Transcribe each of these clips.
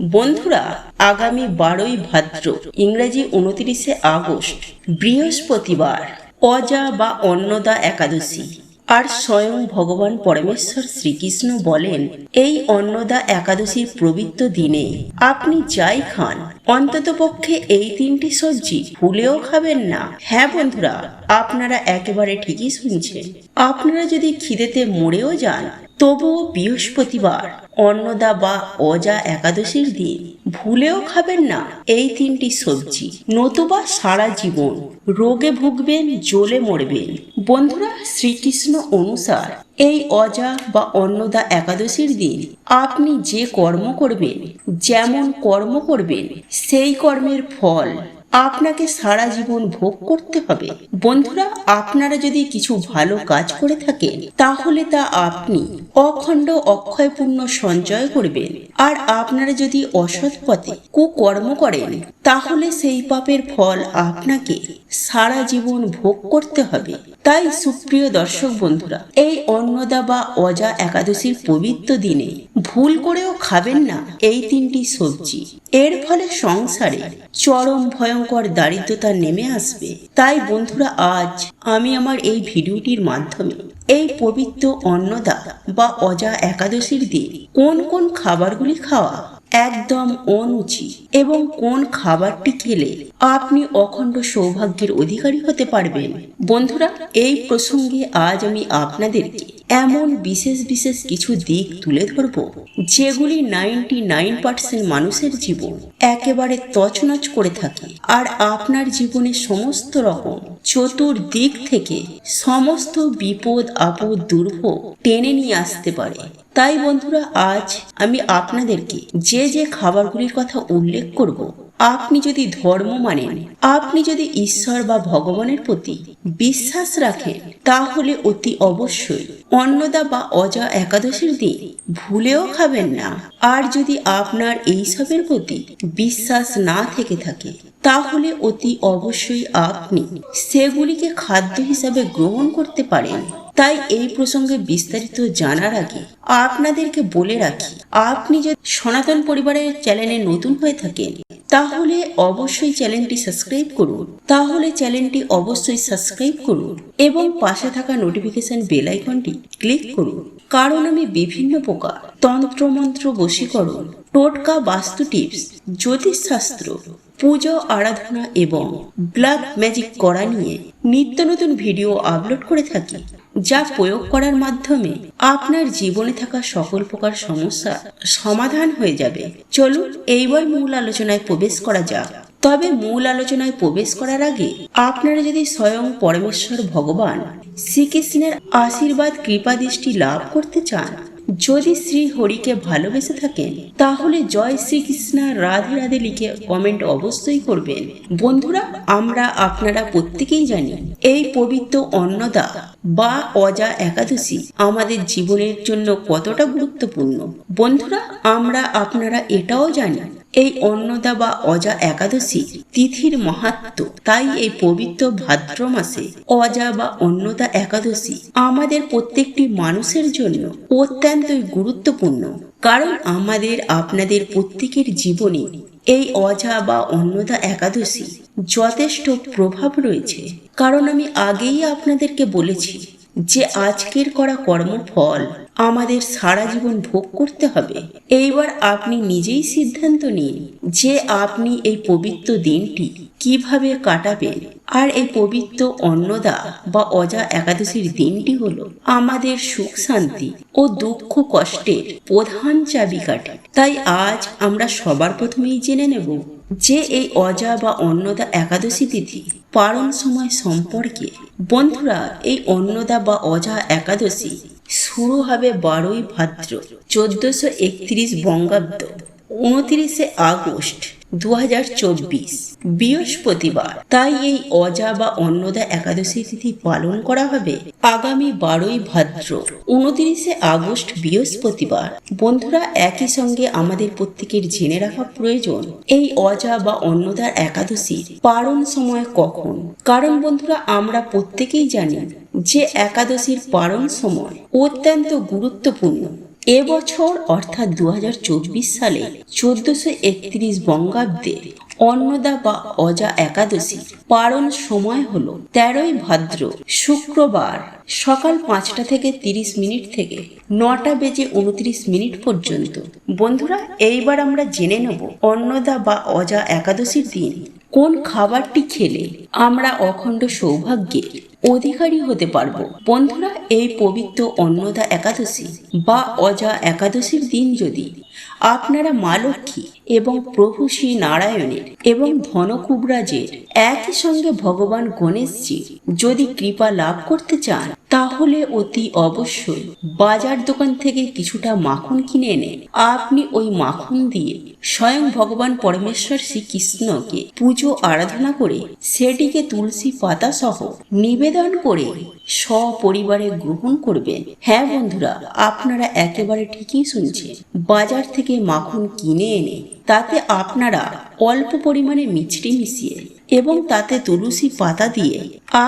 বন্ধুরা, আগামী বারোই ভাদ্র, ইংরেজি উনত্রিশে আগস্ট, বৃহস্পতিবার, অজা বা অন্নদা একাদশী। আর স্বয়ং ভগবান পরমেশ্বর শ্রীকৃষ্ণ বলেন, এই অন্নদা একাদশীর পবিত্র দিনে আপনি যাই খান, অন্ততপক্ষে এই তিনটি সবজি ভুলেও খাবেন না। হ্যাঁ বন্ধুরা, আপনারা একেবারে ঠিকই শুনছেন। আপনারা যদি খিদেতে মরেও যান তবুও বৃহস্পতিবার, অন্নদা বা অজা একাদশীর দিন ভুলেও খাবেন না এই তিনটি সবজি। নতুবা সারা জীবন রোগে ভুগবেন, জ্বলে মরবেন। বন্ধুরা, শ্রীকৃষ্ণ অনুসার এই অজা বা অন্নদা একাদশীর দিন আপনি যে কর্ম করবেন, যেমন কর্ম করবেন, সেই কর্মের ফল আপনাকে সারা জীবন ভোগ করতে হবে। বন্ধুরা, আপনারা যদি কিছু ভালো কাজ করে থাকেন, তাহলে তা আপনি অখণ্ড অক্ষয়পূর্ণ সঞ্চয় করবেন। আর আপনারা যদি অসৎ পথে কুকর্ম করেন, তাহলে সেই পাপের ফল আপনাকে সারা জীবন ভোগ করতে হবে। তাই সুপ্রিয় দর্শক বন্ধুরা, এই অন্নদা বা অজা একাদশীর পবিত্র দিনে ভুল করেও খাবেন না এই তিনটি সবজি। এর ফলে সংসারে চরম ভয়ঙ্কর দারিদ্রতা নেমে আসবে। তাই বন্ধুরা, আজ আমি আমার এই ভিডিওটির মাধ্যমে এই পবিত্র অন্নদা বা অজা একাদশীর দিন কোন কোন খাবারগুলি খাওয়া একদম অনুচিত এবং কোন খাবারটি খেলে আপনি অখণ্ড সৌভাগ্যের অধিকারী হতে পারবেন। বন্ধুরা, এই প্রসঙ্গে আজ আমি আপনাদেরকে এমন বিশেষ বিশেষ কিছু দিক তুলে ধরব, যেগুলি নাইনটি নাইন পার্সেন্ট মানুষের জীবন একেবারে তছনছ করে থাকে। আর আপনার জীবনে সমস্ত রকম চতুর্দিক থেকে সমস্ত বিপদ, আপদ, দুর্ভোগ টেনে নিয়ে আসতে পারে। তাই বন্ধুরা, আজ আমি আপনাদেরকে যে যে খাবারগুলির কথা উল্লেখ করব, আপনি যদি ধর্ম মানেন, আপনি যদি ঈশ্বর বা ভগবানের প্রতি বিশ্বাস রাখেন, তাহলে অতি অবশ্যই অন্নদা বা অজা একাদশীর দিন ভুলেও খাবেন না। আর যদি আপনার এইসবের প্রতি বিশ্বাস না থেকে থাকে, তাহলে অতি অবশ্যই আপনি সেগুলিকে খাদ্য হিসাবে গ্রহণ করতে পারেন। তাই এই প্রসঙ্গে বিস্তারিত জানার আগে আপনাদেরকে বলে রাখি, আপনি যদি সনাতন পরিবারের চ্যানেলে নতুন হয়ে থাকেন, তাহলে অবশ্যই চ্যানেলটি সাবস্ক্রাইব করুন। তাহলে চ্যানেলটি অবশ্যই সাবস্ক্রাইব করুন এবং পাশে থাকা নোটিফিকেশন বেল আইকনটি ক্লিক করুন। কারণ আমি বিভিন্ন প্রকার তন্ত্রমন্ত্র বশীকরণ, টোটকা বাস্তু টিপস, জ্যোতিষশাস্ত্র, পুজো আরাধনা এবং ব্লাড ম্যাজিক করা নিয়ে নিত্য নতুন ভিডিও আপলোড করে থাকি, যা প্রয়োগ করার মাধ্যমে আপনার জীবনে থাকা সকল প্রকার সমস্যা সমাধান হয়ে যাবে। চলুন এইবার মূল আলোচনায় প্রবেশ করা যাক। তবে মূল আলোচনায় প্রবেশ করার আগে আপনারা যদি স্বয়ং পরমেশ্বর ভগবান শ্রীকৃষ্ণের আশীর্বাদ, কৃপা দৃষ্টি লাভ করতে চান, যদি শ্রী হরিকে ভালোবেসে থাকেন, তাহলে জয় শ্রীকৃষ্ণ, রাধে রাধে লিখে কমেন্ট অবশ্যই করবেন। বন্ধুরা, আমরা আপনারা প্রত্যেকেই জানি এই পবিত্র অন্নদা বা অজা একাদশী আমাদের জীবনের জন্য কতটা গুরুত্বপূর্ণ। বন্ধুরা, আমরা আপনারা এটাও জানি এই অন্নদা বা অজা একাদশী তিথির মাহাত্ম। তাই এই পবিত্র ভাদ্র মাসে অজা বা অন্নদা একাদশী আমাদের প্রত্যেকটি মানুষের জন্য অত্যন্তই গুরুত্বপূর্ণ। কারণ আমাদের, আপনাদের প্রত্যেকের জীবনে এই অজা বা অন্নদা একাদশী যথেষ্ট প্রভাব রয়েছে। কারণ আমি আগেই আপনাদেরকে বলেছি যে আজকের করা কর্মফল আমাদের সারা জীবন ভোগ করতে হবে। এইবার আপনি নিজেই সিদ্ধান্ত নিন যে আপনি এই পবিত্র দিনটি কীভাবে কাটাবেন। আর এই পবিত্র অন্নদা বা অজা একাদশীর দিনটি হল আমাদের সুখ শান্তি ও দুঃখ কষ্টের প্রধান চাবিকাঠি। তাই আজ আমরা সবার প্রথমেই জেনে নেব যে এই অজা বা অন্নদা একাদশী তিথি পালন সময় সম্পর্কে বন্ধুরা এই অন্নদা বা অজা একাদশী শুরু হবে বারোই ভাদ্র, চোদ্দশো একত্রিশ বঙ্গাব্দ, উনত্রিশে আগস্ট। বৃহস্পতিবার। তাই এই অজা বা অন্নদা একাদশী তিথি পালন করা হবে আগামী বারোই ভাদ্র, উনত্রিশে আগস্ট, বৃহস্পতিবার। বন্ধুরা, একই সঙ্গে আমাদের প্রত্যেকের জেনে রাখা প্রয়োজন, এই অজা বা অন্নদার একাদশীর পালন সময় কখন? কারণ বন্ধুরা, আমরা প্রত্যেকেই জানি যে একাদশীর পালন সময় অত্যন্ত গুরুত্বপূর্ণ। এবছর অর্থাৎ দু হাজার চব্বিশ সালে চোদ্দশো একত্রিশ বঙ্গাব্দে অন্নদা বা অজা একাদশী পালন সময় হল তেরোই ভাদ্র শুক্রবার সকাল পাঁচটা থেকে তিরিশ মিনিট থেকে নটা বেজে উনত্রিশ মিনিট পর্যন্ত। বন্ধুরা, এইবার আমরা জেনে নেব অন্নদা বা অজা একাদশীর দিন। কোন খাবারটি খেলে আমরা অখণ্ড সৌভাগ্যে অধিকারী হতে পারব? বন্ধুরা, এই পবিত্র অন্নদা একাদশী বা অজা একাদশীর দিন যদি আপনারা মা লক্ষ্মী এবং প্রভু শ্রী নারায়ণের এবং ধনকুবরাজের একই সঙ্গে ভগবান গণেশজির যদি কৃপা লাভ করতে চান তাহলে অতি অবশ্যই। বাজার দোকান থেকে কিছুটা মাখন কিনে এনে আপনি ওই মাখন দিয়ে স্বয়ং ভগবান পরমেশ্বর শ্রীকৃষ্ণকে পুজো, আরাধনা করে সেটিকে তুলসী পাতা সহ নিবেদন করে সপরিবারে গ্রহণ করবেন। হ্যাঁ বন্ধুরা, আপনারা একেবারে ঠিকই শুনছেন। বাজার থেকে মাখন কিনে এনে তাতে আপনারা অল্প পরিমাণে মিছরি মিশিয়ে এবং তাতে তুলসী পাতা দিয়ে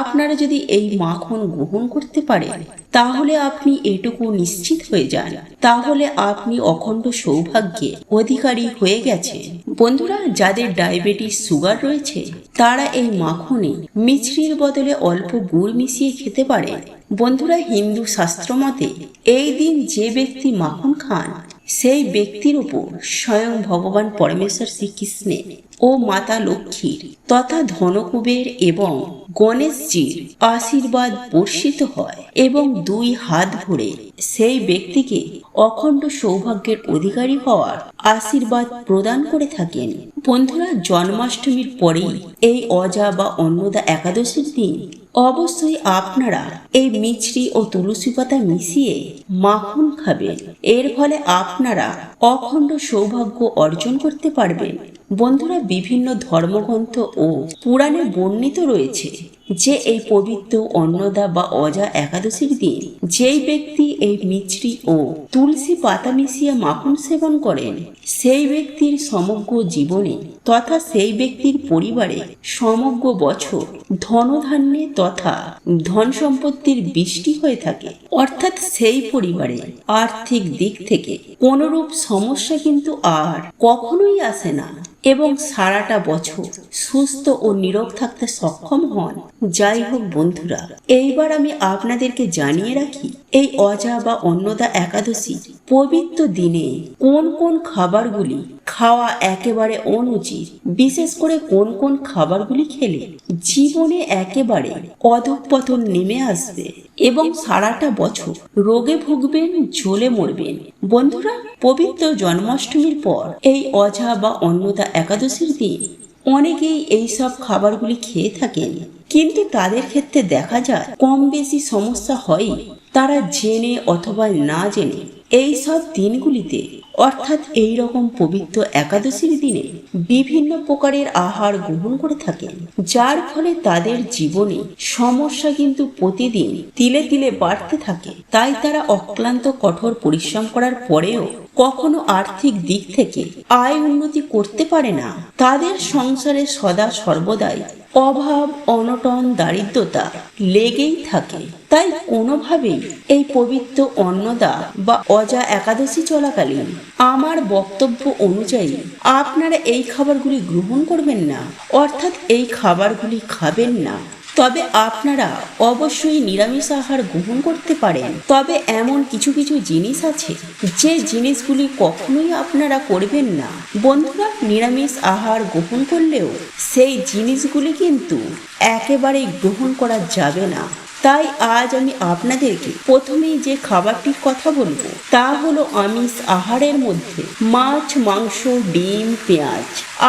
আপনারা যদি এই মাখন গ্রহণ করতে পারেন, তাহলে আপনি এটুকু নিশ্চিত হয়ে যান। তাহলে আপনি অখণ্ড সৌভাগ্যে অধিকারী হয়ে গেছেন। বন্ধুরা, যাদের ডায়াবেটিস সুগার রয়েছে, তারা এই মাখনে মিছরির বদলে অল্প গুড় মিশিয়ে খেতে পারেন বন্ধুরা, হিন্দু শাস্ত্র মতে, এই দিন যে ব্যক্তি মাখন খান সেই ব্যক্তির উপর স্বয়ং ভগবান পরমেশ্বর শ্রীকৃষ্ণের ও মাতা লক্ষ্মীর তথা ধনকুবের এবং গণেশজির আশীর্বাদ বর্ষিত হয় এবং দুই হাত ভরে সেই ব্যক্তিকে অখণ্ড সৌভাগ্যের অধিকারী হওয়ার আশীর্বাদ প্রদান করে থাকেন। বন্ধুরা, জন্মাষ্টমীর পরেই এই অজা বা অন্নদা একাদশীর দিন অবশ্যই আপনারা এই মিছরি ও তুলসী পাতা মিশিয়ে মাখন খাবেন। এর ফলে আপনারা অখণ্ড সৌভাগ্য অর্জন করতে পারবেন। বন্ধুরা, বিভিন্ন ধর্মগ্রন্থ ও পুরাণে বর্ণিত রয়েছে যে এই পবিত্র অন্নদা বা অজা একাদশীর দিন, যেই ব্যক্তি এই মিছরি ও তুলসী পাতা মিশিয়ে মাখন সেবন করেন, সেই ব্যক্তির সমগ্র জীবনে তথা সেই ব্যক্তির পরিবারে সমগ্র বছর ধনধান্যে তথা ধন সম্পত্তির বৃষ্টি হয়ে থাকে। অর্থাৎ সেই পরিবারে আর্থিক দিক থেকে কোনরূপ সমস্যা কিন্তু আর কখনোই আসে না। এবং সারাটা বছর সুস্থ ও নীরব থাকতে সক্ষম হন। যাই হোক বন্ধুরা, এইবার আমি আপনাদেরকে জানিয়ে রাখি, এই অজা বা অন্নদা একাদশী পবিত্র দিনে কোন কোন খাবারগুলি খাওয়া একেবারে অনুচিত। বিশেষ করে কোন কোন খাবারগুলি খেলে জীবনে একেবারে অধঃপতন নেমে আসবে এবং সারাটা বছর রোগে ভুগবেন জ্বলে মরবেন। বন্ধুরা, পবিত্র জন্মাষ্টমীর পর এই অঝা বা অন্নদা একাদশীর দিন অনেকেই এই সব খাবারগুলি খেয়ে থাকেন। কিন্তু তাদের ক্ষেত্রে দেখা যায় কম বেশি সমস্যা হয় তারা জেনে অথবা না জেনে এই সব দিনগুলিতে অর্থাৎ এই রকম পবিত্র একাদশীর দিনে বিভিন্ন প্রকারের আহার গ্রহণ করে থাকেন, যার ফলে তাদের জীবনে সমস্যা কিন্তু প্রতিদিন তিলে তিলে বাড়তে থাকে। তাই তারা অক্লান্ত কঠোর পরিশ্রম করার পরেও কখনো আর্থিক দিক থেকে আয় উন্নতি করতে পারে না। তাদের সংসারে সদা সর্বদাই অভাব, অনটন, দারিদ্রতা লেগেই থাকে। তাই কোনোভাবেই এই পবিত্র অন্নদা বা অজা একাদশী চলাকালীন আমার বক্তব্য অনুযায়ী আপনারা এই খাবারগুলি গ্রহণ করবেন না, অর্থাৎ এই খাবারগুলি খাবেন না। তবে আপনারা অবশ্যই নিরামিষ আহার গ্রহণ করতে পারেন। তবে এমন কিছু কিছু জিনিস আছে, যে জিনিসগুলি কখনোই আপনারা করবেন না। বন্ধুরা, নিরামিষ আহার গ্রহণ করলেও সেই জিনিসগুলি কিন্তু একেবারেই গ্রহণ করা যাবে না। তাই আজ আমি আপনাদেরকে প্রথমেই যে খাবারটির কথা বলব, তা হলো আমিষ আহারের মধ্যে মাছ, মাংস, ডিম, পেঁয়াজ।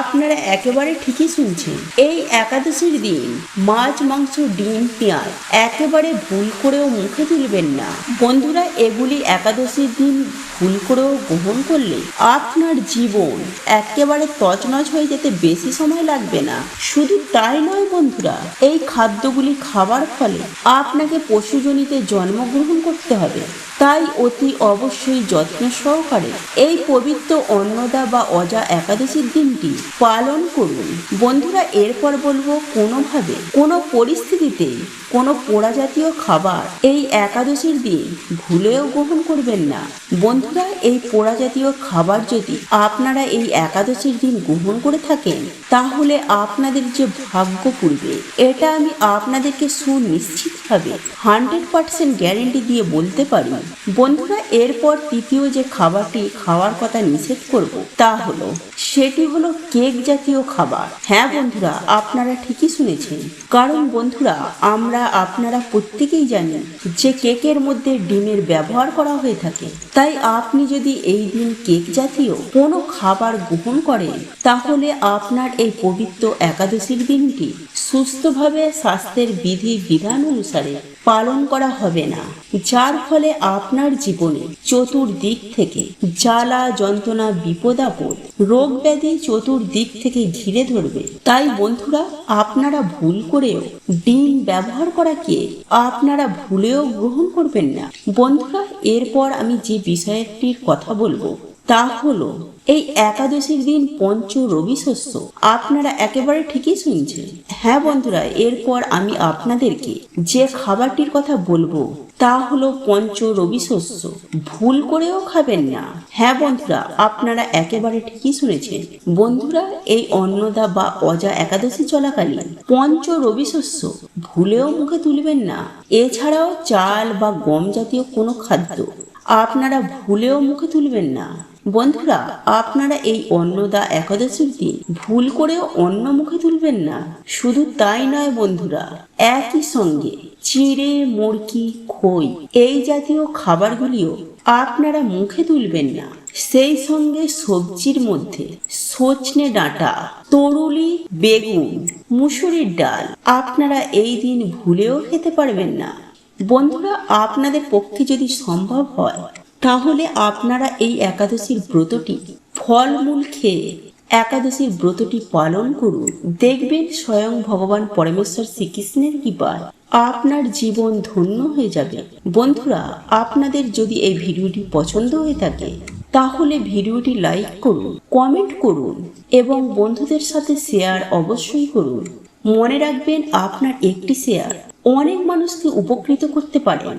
আপনারা একেবারে ঠিকই শুনছেন, এই একাদশীর দিন মাছ, মাংস, ডিম, পেঁয়াজ একেবারে ভুল করেও মুখে তুলবেন না। বন্ধুরা, এগুলি একাদশীর দিন ভুল করেও গ্রহণ করলে আপনার জীবন একেবারে তছনছ হয়ে যেতে বেশি সময় লাগবে না। শুধু তাই নয় বন্ধুরা, এই খাদ্যগুলি খাবার ফলে আপনাকে পশুজনিতে জন্মগ্রহণ করতে হবে। তাই অতি অবশ্যই যত্ন সহকারে এই পবিত্র অন্নদা বা অজা একাদশীর দিনটি পালন করুন। বন্ধুরা, এরপর বলব কোনোভাবে কোনো পরিস্থিতিতেই কোনো পোড়া জাতীয় খাবার এই একাদশীর দিন ভুলেও গ্রহণ করবেন না। বন্ধুরা, এই পোড়া জাতীয় খাবার যদি আপনারা এই একাদশীর দিন গ্রহণ করে থাকেন, তাহলে আপনাদের যে ভাগ্য পূর্বে এটা আমি আপনাদেরকে সুনিশ্চিতভাবে হান্ড্রেড পার্সেন্ট গ্যারেন্টি দিয়ে বলতে পারি। বন্ধুরা, এরপর তৃতীয় যে খাবারটি খাওয়ার কথা নিষেধ করব, তা হলো সেটি হলো কেক জাতীয় খাবার। হ্যাঁ বন্ধুরা, আপনারা ঠিকই শুনেছেন। কারণ বন্ধুরা, আমরা আপনারা প্রত্যেকেই জানি যে কেকের মধ্যে ডিমের ব্যবহার করা হয়ে থাকে। তাই আপনি যদি এই দিন কেক জাতীয় কোনো খাবার গ্রহণ করেন, তাহলে আপনার এই পবিত্র একাদশীর দিনটি সুস্থভাবে স্বাস্থ্যের বিধি বিধান অনুসারে পালন করা হবে না, যার ফলে আপনার জীবনে চতুর্দিক থেকে জ্বালা, যন্ত্রণা, বিপদ, আপদ, রোগ ব্যাধি চতুর্দিক থেকে ঘিরে ধরবে। তাই বন্ধুরা, আপনারা ভুল করেও ডিম ব্যবহার করাকে আপনারা ভুলেও গ্রহণ করবেন না। বন্ধুরা, এরপর আমি যে বিষয়টির কথা বলব তা হলো, এই একাদশীর দিন পঞ্চ রবি শস্য। আপনারা একেবারে ঠিকই শুনছেন। হ্যাঁ বন্ধুরা, এরপর আমি আপনাদেরকে যে খাবারটির কথা বলব, তা হলো পঞ্চ রবি শস্য। ভুল করেও খাবেন না। হ্যাঁ বন্ধুরা, আপনারা একেবারে ঠিকই শুনেছেন। বন্ধুরা, এই অন্নদা বা অজা একাদশী চলাকালীন পঞ্চ রবি শস্য ভুলেও মুখে তুলবেন না। এছাড়াও চাল বা গম জাতীয় কোনো খাদ্য আপনারা ভুলেও মুখে তুলবেন না। বন্ধুরা, আপনারা এই অন্নদা একাদশীর দিন ভুল করেও অন্ন মুখে তুলবেন না। শুধু তাই নয় বন্ধুরা, একই সঙ্গে চিড়ে, মুরগি, খই এই জাতীয় খাবারগুলিও আপনারা মুখে তুলবেন না। সেই সঙ্গে সবজির মধ্যে সজনে ডাঁটা, তরুলি, বেগুন, মুসুরির ডাল আপনারা এই দিন ভুলেও খেতে পারবেন না। বন্ধুরা, আপনাদের পক্ষে যদি সম্ভব হয় তাহলে আপনারা এই একাদশীর ব্রতটি ফলমূল খেয়ে একাদশীর ব্রতটি পালন করুন। দেখবেন স্বয়ং ভগবান পরমেশ্বর শ্রীকৃষ্ণের কৃপায় আপনার জীবন ধন্য হয়ে যাবে। বন্ধুরা, আপনাদের যদি এই ভিডিওটি পছন্দ হয়ে থাকে, তাহলে ভিডিওটি লাইক করুন, কমেন্ট করুন এবং বন্ধুদের সাথে শেয়ার অবশ্যই করুন। মনে রাখবেন, আপনার একটি শেয়ার অনেক মানুষকে উপকৃত করতে পারেন